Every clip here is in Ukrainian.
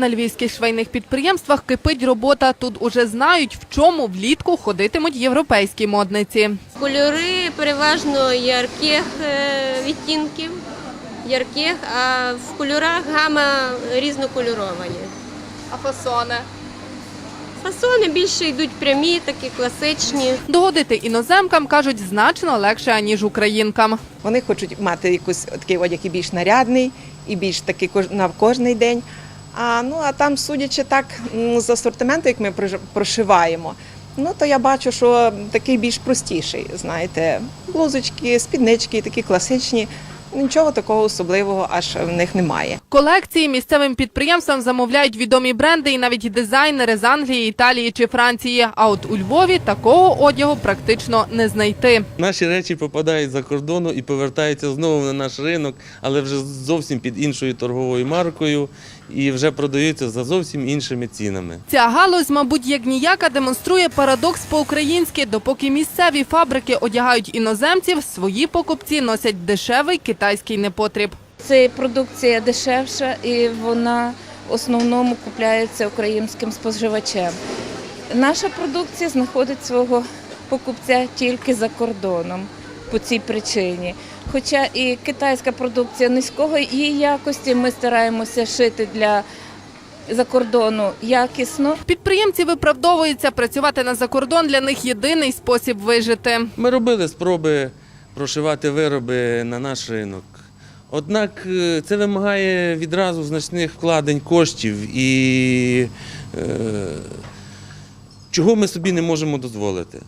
На львівських швейних підприємствах кипить робота. Тут уже знають, в чому влітку ходитимуть європейські модниці. Кольори переважно ярких е, відтінків, ярких, а в кольорах гама різнокольоровані. А фасони? Фасони більше йдуть прямі, такі класичні. Догодити іноземкам, кажуть, значно легше, аніж українкам. Вони хочуть мати якийсь такий одяг і більш нарядний, і більш такий кож- на кожний день. А ну а там, судячи так з асортименту, як ми прошиваємо, ну то я бачу, що такий більш простіший. Знаєте, блузочки, спіднички, такі класичні. Нічого такого особливого аж в них немає. Колекції місцевим підприємствам замовляють відомі бренди і навіть дизайнери з Англії, Італії чи Франції. А от у Львові такого одягу практично не знайти. Наші речі попадають за кордону і повертаються знову на наш ринок, але вже зовсім під іншою торговою маркою і вже продаються за зовсім іншими цінами. Ця галузь, мабуть, як ніяка демонструє парадокс по-українськи. Допоки місцеві фабрики одягають іноземців, свої покупці носять дешевий китайський непотріб. Це продукція дешевша і вона в основному купляється українським споживачем. Наша продукція знаходить свого покупця тільки за кордоном по цій причині. Хоча і китайська продукція низького її якості, ми стараємося шити для закордону якісно. Підприємці виправдовуються, працювати на закордон для них єдиний спосіб вижити. Ми робили спроби прошивати вироби на наш ринок. Однак е, це вимагає відразу значних вкладень коштів і е, чого ми собі не можемо дозволити.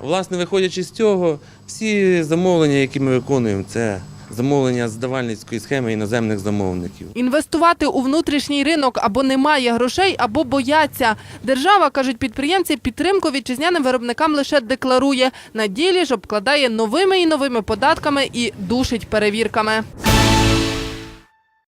Власне, виходячи з цього, всі замовлення, які ми виконуємо, це замовлення з давальницької схеми іноземних замовників. Інвестувати у внутрішній ринок або немає грошей, або бояться. Держава, кажуть підприємці, підтримку вітчизняним виробникам лише декларує. На ділі ж обкладає новими і новими податками і душить перевірками.